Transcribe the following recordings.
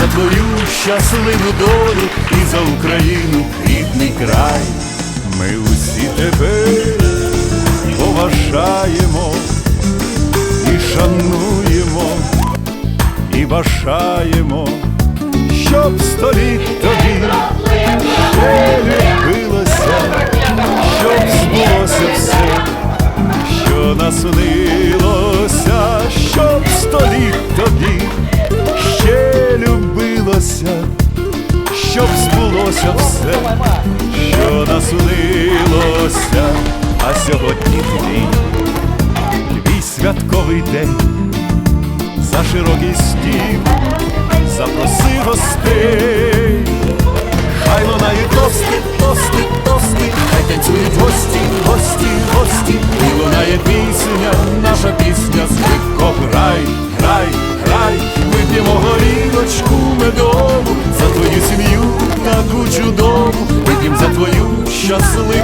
за твою щасливу долю і за Україну, рідний край. Ми усі тебе поважаємо і шануємо і бажаємо, щоб століт тобі ще любилося, святковий день. За широкий стіл, запроси гостей, хай лунають тости, тости, тости, хай танцюють гості, гості, гості, і лунає пісня, наша пісня, скрипко, грай, грай, грай, вип'ємо горілочку медову, за твою сім'ю таку чудову, вип'ємо за твою щасливу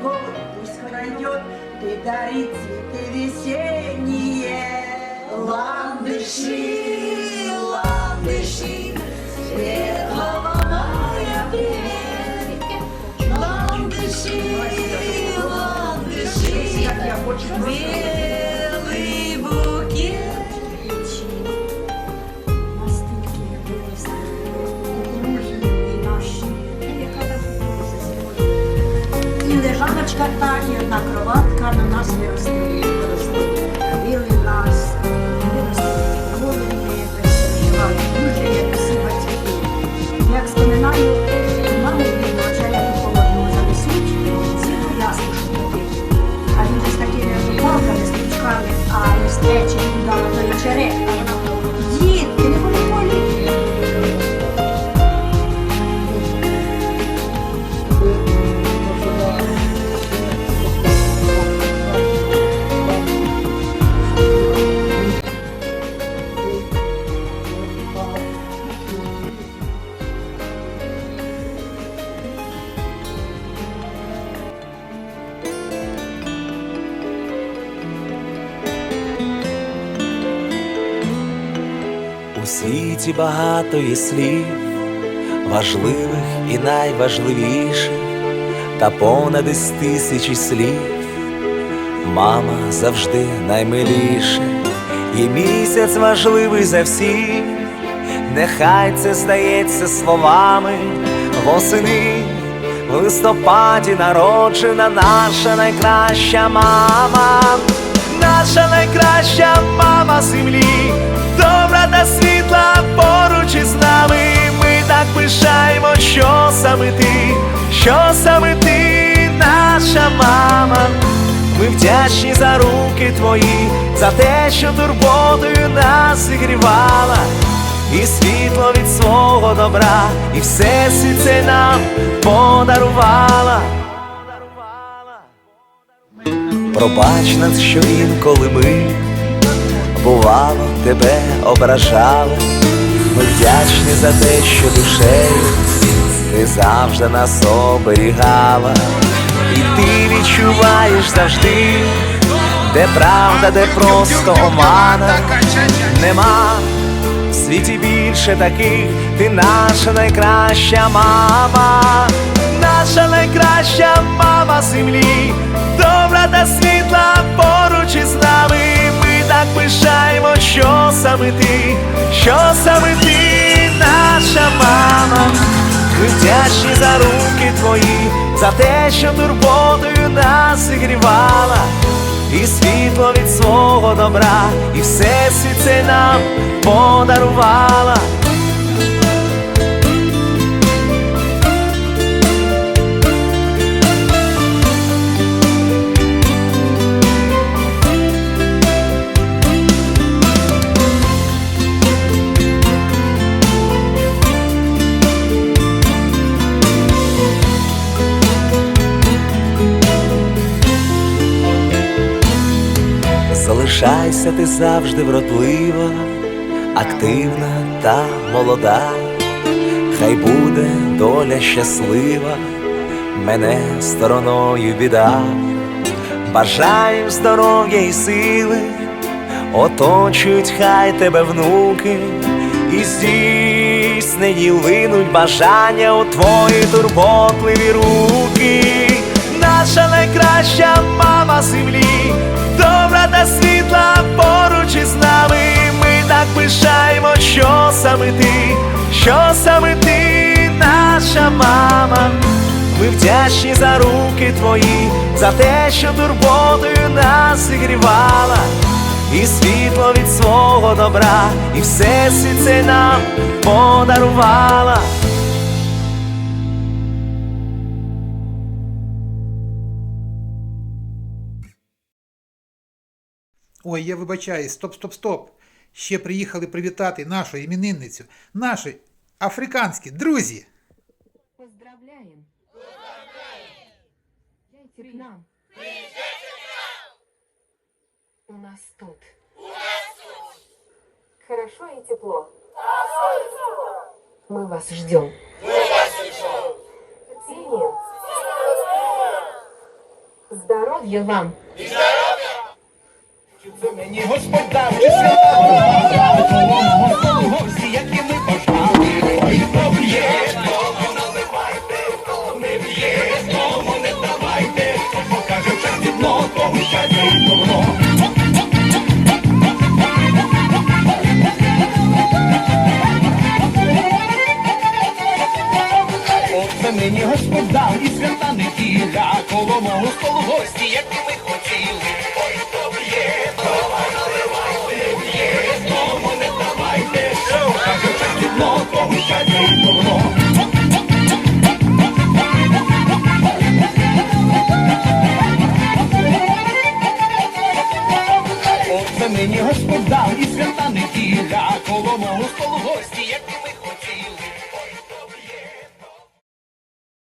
каждый год Пусть пройдет, ты дарит цветы весенние Ландыши, ландыши Светлого мая привет Ландыши, ландыши Белый лежаночка та одна кроватка на нас світі багато є слів, важливих і найважливіших, та понад із тисячі слів. Мама завжди наймиліше, є місяць важливий за всіх, нехай це здається словами восени, в листопаді народжена наша найкраща мама, наша найкраща мама землі, та світла поруч із нами. Ми так пишаємо, що саме ти, що саме ти, наша мама. Ми вдячні за руки твої, за те, що турботою нас зігрівала, і світло від свого добра, і все це нам подарувала. Пробач нас, що інколи ми бувало тебе ображали. Ми вдячні за те, що душею ти завжди нас оберігала, і ти відчуваєш завжди, де правда, де просто омана. Нема в світі більше таких, ти наша найкраща мама, наша найкраща мама землі, добра та світла поруч із нами. Так пишаємо, що саме ти, що саме ти, наша мама. Ми за руки твої, за те, що турботою нас зігрівала, і світло від свого добра, і все світ це нам подарувала. Залишайся ти завжди вродлива, активна та молода, хай буде доля щаслива, мене стороною біда, бажаю здоров'я і сили, оточують хай тебе внуки, і здійснені линуть бажання у твої турботливі руки, наша найкраща мама землі, добра та світла поруч із нами. Ми так пишаємо, що саме ти, що саме ти, наша мама. Ми вдячні за руки твої, за те, що турботою нас зігрівала, і світло від свого добра, і все це нам подарувала. Ой, я вибачаюсь, стоп, стоп, стоп. Ще приїхали привітати нашу іменинницю, наші африканські друзі. Поздравляем! Приезжайте к нам! У нас тут. У нас тут! Хорошо и тепло. Мы вас ждем. Мы вас ждем. Здоровья вам! Мені Господь дав